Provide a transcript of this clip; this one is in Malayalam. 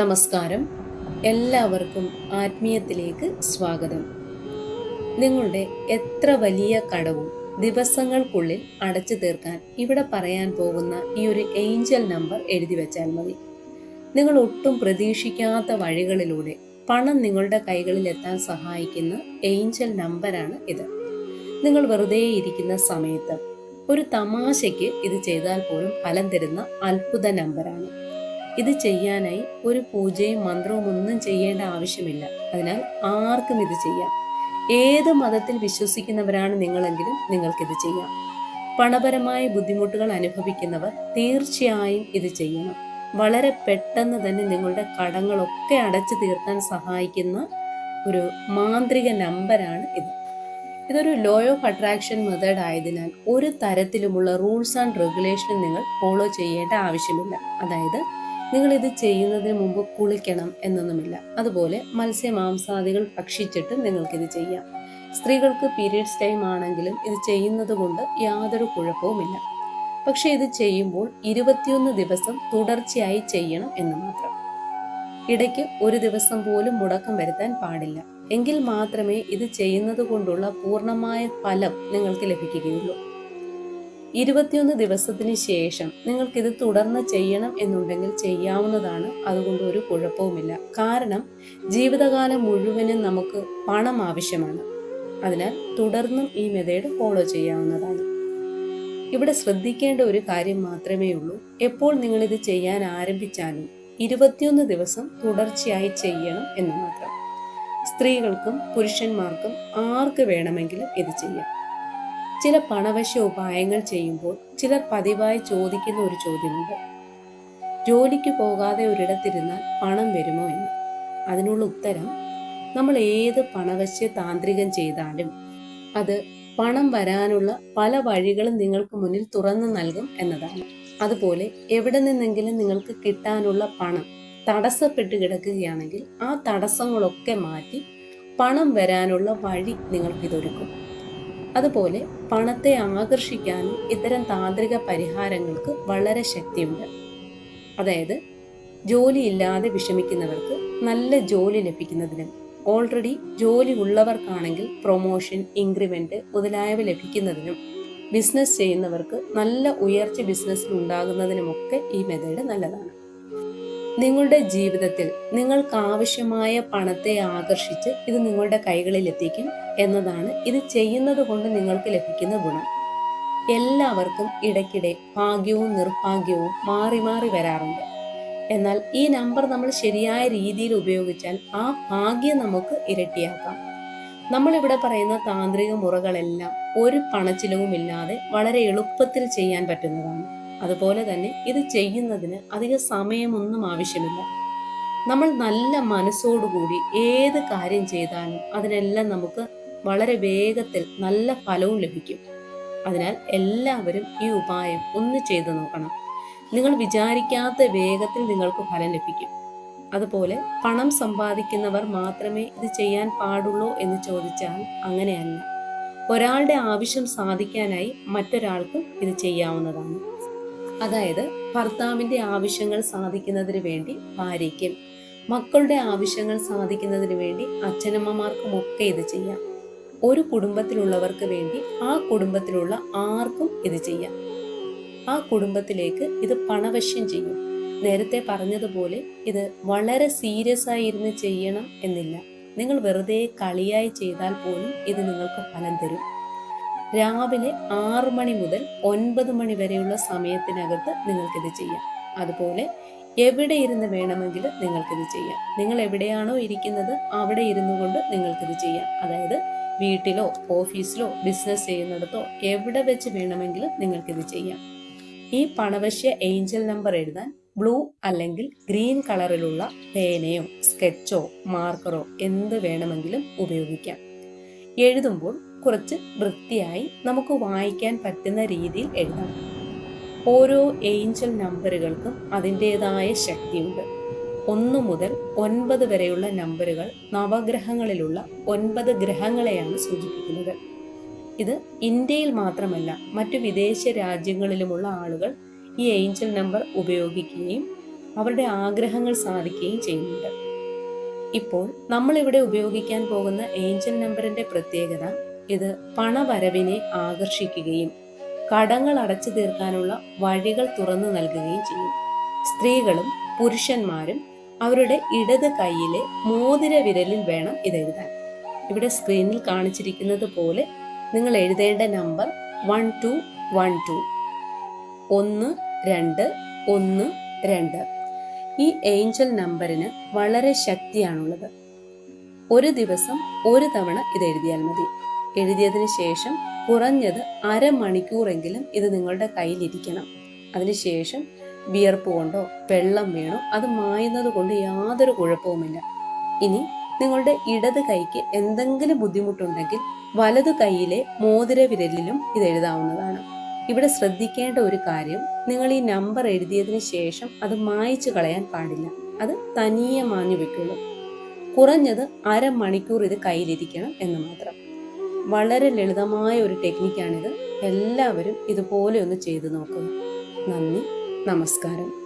നമസ്കാരം. എല്ലാവർക്കും ആത്മീയത്തിലേക്ക് സ്വാഗതം. നിങ്ങളുടെ എത്ര വലിയ കടവും ദിവസങ്ങൾക്കുള്ളിൽ അടച്ചു തീർക്കാൻ ഇവിടെ പറയാൻ പോകുന്ന ഈ ഒരു ഏഞ്ചൽ നമ്പർ എഴുതി വെച്ചാൽ മതി. നിങ്ങൾ ഒട്ടും പ്രതീക്ഷിക്കാത്ത വഴികളിലൂടെ പണം നിങ്ങളുടെ കൈകളിൽ എത്താൻ സഹായിക്കുന്ന ഏഞ്ചൽ നമ്പറാണ് ഇത്. നിങ്ങൾ വെറുതെ ഇരിക്കുന്ന സമയത്ത് ഒരു തമാശയ്ക്ക് ഇത് ചെയ്താൽ പോലും ഫലം തരുന്ന അത്ഭുത നമ്പറാണ് ഇത് ചെയ്യാനായി ഒരു പൂജയും മന്ത്രവും ഒന്നും ചെയ്യേണ്ട ആവശ്യമില്ല. അതിനാൽ ആർക്കും ഇത് ചെയ്യാം. ഏത് മതത്തിൽ വിശ്വസിക്കുന്നവരാണ് നിങ്ങളെങ്കിലും നിങ്ങൾക്കിത് ചെയ്യാം. പണപരമായ ബുദ്ധിമുട്ടുകൾ അനുഭവിക്കുന്നവർ തീർച്ചയായും ഇത് ചെയ്യണം. വളരെ പെട്ടെന്ന് തന്നെ നിങ്ങളുടെ കടങ്ങളൊക്കെ അടച്ചു തീർക്കാൻ സഹായിക്കുന്ന ഒരു മാന്ത്രിക നമ്പറാണ് ഇത്. ഇതൊരു ലോ ഓഫ് അട്രാക്ഷൻ മെത്തേഡ് ആയതിനാൽ ഒരു തരത്തിലുമുള്ള റൂൾസ് ആൻഡ് റെഗുലേഷൻ നിങ്ങൾ ഫോളോ ചെയ്യേണ്ട ആവശ്യമില്ല. അതായത് നിങ്ങൾ ഇത് ചെയ്യുന്നതിന് മുമ്പ് കുളിക്കണം എന്നൊന്നുമില്ല. അതുപോലെ മത്സ്യ മാംസാദികൾ ഭക്ഷിച്ചിട്ട് നിങ്ങൾക്കിത് ചെയ്യാം. സ്ത്രീകൾക്ക് പീരീഡ്സ് ടൈം ആണെങ്കിലും ഇത് ചെയ്യുന്നത് കൊണ്ട് യാതൊരു കുഴപ്പവുമില്ല. പക്ഷേ ഇത് ചെയ്യുമ്പോൾ ഇരുപത്തിയൊന്ന് ദിവസം തുടർച്ചയായി ചെയ്യണം എന്ന് മാത്രം. ഇടയ്ക്ക് ഒരു ദിവസം പോലും മുടക്കം വരുത്താൻ പാടില്ല. എങ്കിൽ മാത്രമേ ഇത് ചെയ്യുന്നത് കൊണ്ടുള്ള പൂർണമായ ഫലം നിങ്ങൾക്ക് ലഭിക്കുകയുള്ളൂ. ഇരുപത്തിയൊന്ന് ദിവസത്തിന് ശേഷം നിങ്ങൾക്കിത് തുടർന്ന് ചെയ്യണം എന്നുണ്ടെങ്കിൽ ചെയ്യാവുന്നതാണ്. അതുകൊണ്ട് ഒരു കുഴപ്പവുമില്ല. കാരണം ജീവിതകാലം മുഴുവനും നമുക്ക് പണം ആവശ്യമാണ്. അതിനാൽ തുടർന്നും ഈ മെതേഡ് ഫോളോ ചെയ്യാവുന്നതാണ്. ഇവിടെ ശ്രദ്ധിക്കേണ്ട ഒരു കാര്യം മാത്രമേ ഉള്ളൂ. എപ്പോൾ നിങ്ങൾ ഇത് ചെയ്യാൻ ആരംഭിച്ചാലും ഇരുപത്തിയൊന്ന് ദിവസം തുടർച്ചയായി ചെയ്യണം എന്ന് മാത്രം. സ്ത്രീകൾക്കും പുരുഷന്മാർക്കും ആർക്ക് വേണമെങ്കിലും ഇത് ചെയ്യാം. ചില പണവശ്യ ഉപായങ്ങൾ ചെയ്യുമ്പോൾ ചിലർ പതിവായി ചോദിക്കുന്ന ഒരു ചോദ്യമുണ്ട്. ജോലിക്ക് പോകാതെ ഒരിടത്തിരുന്നാൽ പണം വരുമോ എന്ന്. അതിനുള്ള ഉത്തരം നമ്മൾ ഏത് പണവശ്യ താന്ത്രികം ചെയ്താലും അത് പണം വരാനുള്ള പല വഴികളും നിങ്ങൾക്ക് മുന്നിൽ തുറന്നു നൽകും എന്നതാണ്. അതുപോലെ എവിടെ നിന്നെങ്കിലും നിങ്ങൾക്ക് കിട്ടാനുള്ള പണം തടസ്സപ്പെട്ട് കിടക്കുകയാണെങ്കിൽ ആ തടസ്സങ്ങളൊക്കെ മാറ്റി പണം വരാനുള്ള വഴി നിങ്ങൾക്കിതൊരുക്കും. അതുപോലെ പണത്തെ ആകർഷിക്കാനും ഇത്തരം താന്ത്രിക പരിഹാരങ്ങൾക്ക് വളരെ ശക്തിയുണ്ട്. അതായത് ജോലിയില്ലാതെ വിഷമിക്കുന്നവർക്ക് നല്ല ജോലി ലഭിക്കുന്നതിനും ഓൾറെഡി ജോലി ഉള്ളവർക്കാണെങ്കിൽ പ്രൊമോഷൻ ഇൻക്രിമെന്റ് മുതലായവ ലഭിക്കുന്നതിനും ബിസിനസ് ചെയ്യുന്നവർക്ക് നല്ല ഉയർച്ച ബിസിനസ്സിൽ ഉണ്ടാകുന്നതിനുമൊക്കെ ഈ മെത്തേഡ് നല്ലതാണ്. നിങ്ങളുടെ ജീവിതത്തിൽ നിങ്ങൾക്ക് ആവശ്യമായ പണത്തെ ആകർഷിച്ച് ഇത് നിങ്ങളുടെ കൈകളിൽ എത്തിക്കും എന്നതാണ് ഇത് ചെയ്യുന്നത് കൊണ്ട് നിങ്ങൾക്ക് ലഭിക്കുന്ന ഗുണം. എല്ലാവർക്കും ഇടയ്ക്കിടെ ഭാഗ്യവും നിർഭാഗ്യവും മാറി മാറി വരാറുണ്ട്. എന്നാൽ ഈ നമ്പർ നമ്മൾ ശരിയായ രീതിയിൽ ഉപയോഗിച്ചാൽ ആ ഭാഗ്യം നമുക്ക് ഇരട്ടിയാക്കാം. നമ്മളിവിടെ പറയുന്ന താന്ത്രിക മുറകളെല്ലാം ഒരു പണച്ചിലവും ഇല്ലാതെ വളരെ എളുപ്പത്തിൽ ചെയ്യാൻ പറ്റുന്നതാണ്. അതുപോലെ തന്നെ ഇത് ചെയ്യുന്നതിന് അധിക സമയമൊന്നും ആവശ്യമില്ല. നമ്മൾ നല്ല മനസ്സോടുകൂടി ഏത് കാര്യം ചെയ്താലും അതിനെല്ലാം നമുക്ക് വളരെ വേഗത്തിൽ നല്ല ഫലവും ലഭിക്കും. അതിനാൽ എല്ലാവരും ഈ ഉപായം ഒന്ന് ചെയ്തു നോക്കണം. നിങ്ങൾ വിചാരിക്കാത്ത വേഗത്തിൽ നിങ്ങൾക്ക് ഫലം ലഭിക്കും. അതുപോലെ പണം സമ്പാദിക്കുന്നവർ മാത്രമേ ഇത് ചെയ്യാൻ പാടുള്ളൂ എന്ന് ചോദിച്ചാൽ അങ്ങനെയല്ല. ഒരാളുടെ ആവശ്യം സാധിക്കാനായി മറ്റൊരാൾക്കും ഇത് ചെയ്യാവുന്നതാണ്. അതായത് ഭർത്താവിന്റെ ആവശ്യങ്ങൾ സാധിക്കുന്നതിന് വേണ്ടി ഭാര്യയ്ക്കും മക്കളുടെ ആവശ്യങ്ങൾ സാധിക്കുന്നതിന് വേണ്ടി അച്ഛനമ്മമാർക്കും ഒക്കെ ഇത് ചെയ്യാം. ഒരു കുടുംബത്തിലുള്ളവർക്ക് വേണ്ടി ആ കുടുംബത്തിലുള്ള ആർക്കും ഇത് ചെയ്യാം. ആ കുടുംബത്തിലേക്ക് ഇത് പണവശ്യം ചെയ്യും. നേരത്തെ പറഞ്ഞതുപോലെ ഇത് വളരെ സീരിയസ് ആയി ഇരുന്ന് ചെയ്യണം എന്നില്ല. നിങ്ങൾ വെറുതെ കളിയായി ചെയ്താൽ പോലും ഇത് നിങ്ങൾക്ക് ഫലം തരും. രാവിലെ ആറ് മണി മുതൽ ഒൻപത് മണി വരെയുള്ള സമയത്തിനകത്ത് നിങ്ങൾക്കിത് ചെയ്യാം. അതുപോലെ എവിടെ ഇരുന്ന് വേണമെങ്കിലും നിങ്ങൾക്കിത് ചെയ്യാം. നിങ്ങൾ എവിടെയാണോ ഇരിക്കുന്നത് അവിടെ ഇരുന്നു കൊണ്ട് നിങ്ങൾക്കിത് ചെയ്യാം. അതായത് വീട്ടിലോ ഓഫീസിലോ ബിസിനസ് ചെയ്യുന്നിടത്തോ എവിടെ വെച്ച് വേണമെങ്കിലും നിങ്ങൾക്കിത് ചെയ്യാം. ഈ പണവശ്യ ഏഞ്ചൽ നമ്പർ എഴുതാൻ ബ്ലൂ അല്ലെങ്കിൽ ഗ്രീൻ കളറിലുള്ള പേനയോ സ്കെച്ചോ മാർക്കറോ എന്ത് വേണമെങ്കിലും ഉപയോഗിക്കാം. എഴുതുമ്പോൾ കുറച്ച് വൃത്തിയായി നമുക്ക് വായിക്കാൻ പറ്റുന്ന രീതിയിൽ എഴുതണം ഓരോ ഏഞ്ചൽ നമ്പറുകൾക്കും അതിന്റെതായ ശക്തിയുണ്ട്. ഒന്ന് മുതൽ ഒൻപത് വരെയുള്ള നമ്പറുകൾ നവഗ്രഹങ്ങളിലുള്ള ഒൻപത് ഗ്രഹങ്ങളെയാണ് സൂചിപ്പിക്കുന്നത്. ഇത് ഇന്ത്യയിൽ മാത്രമല്ല മറ്റു വിദേശ രാജ്യങ്ങളിലുമുള്ള ആളുകൾ ഈ ഏഞ്ചൽ നമ്പർ ഉപയോഗിക്കുകയും അവരുടെ ആഗ്രഹങ്ങൾ സാധിക്കുകയും ചെയ്യുന്നുണ്ട്. ഇപ്പോൾ നമ്മളിവിടെ ഉപയോഗിക്കാൻ പോകുന്ന ഏഞ്ചൽ നമ്പറിന്റെ പ്രത്യേകത ഇത് പണവരവിനെ ആകർഷിക്കുകയും കടങ്ങൾ അടച്ചു തീർക്കാനുള്ള വഴികൾ തുറന്നു നൽകുകയും ചെയ്യും. സ്ത്രീകളും പുരുഷന്മാരും അവരുടെ ഇടത് കൈയിലെ മോതിര വിരലിൽ വേണം ഇത് എഴുതാൻ ഇവിടെ സ്ക്രീനിൽ കാണിച്ചിരിക്കുന്നത് പോലെ നിങ്ങൾ എഴുതേണ്ട number one two one two. ഒന്ന് രണ്ട് ഒന്ന് രണ്ട്. ഈ ഏഞ്ചൽ നമ്പറിന് വളരെ ശക്തിയാണുള്ളത്. ഒരു ദിവസം ഒരു തവണ ഇത് എഴുതിയാൽ മതി. എഴുതിയതിന് ശേഷം കുറഞ്ഞത് അരമണിക്കൂറെങ്കിലും ഇത് നിങ്ങളുടെ കയ്യിലിരിക്കണം. അതിനുശേഷം വിയർപ്പ് കൊണ്ടോ വെള്ളം വീണോ അത് മായുന്നത് കൊണ്ട് യാതൊരു കുഴപ്പവുമില്ല. ഇനി നിങ്ങളുടെ ഇടത് കൈക്ക് എന്തെങ്കിലും ബുദ്ധിമുട്ടുണ്ടെങ്കിൽ വലതു കൈയിലെ മോതിര വിരലിലും ഇത് എഴുതാവുന്നതാണ്. ഇവിടെ ശ്രദ്ധിക്കേണ്ട ഒരു കാര്യം നിങ്ങൾ ഈ നമ്പർ എഴുതിയതിന് ശേഷം അത് മായ്ച്ചു കളയാൻ പാടില്ല. അത് തനിയെ മാഞ്ഞു വെക്കുള്ളൂ. കുറഞ്ഞത് അരമണിക്കൂർ ഇത് കയ്യിലിരിക്കണം എന്ന് മാത്രം. വളരെ ലളിതമായ ഒരു ടെക്നിക്കാണിത് എല്ലാവരും ഇതുപോലെ ഒന്ന് ചെയ്തു നോക്കുക. നന്ദി. നമസ്കാരം.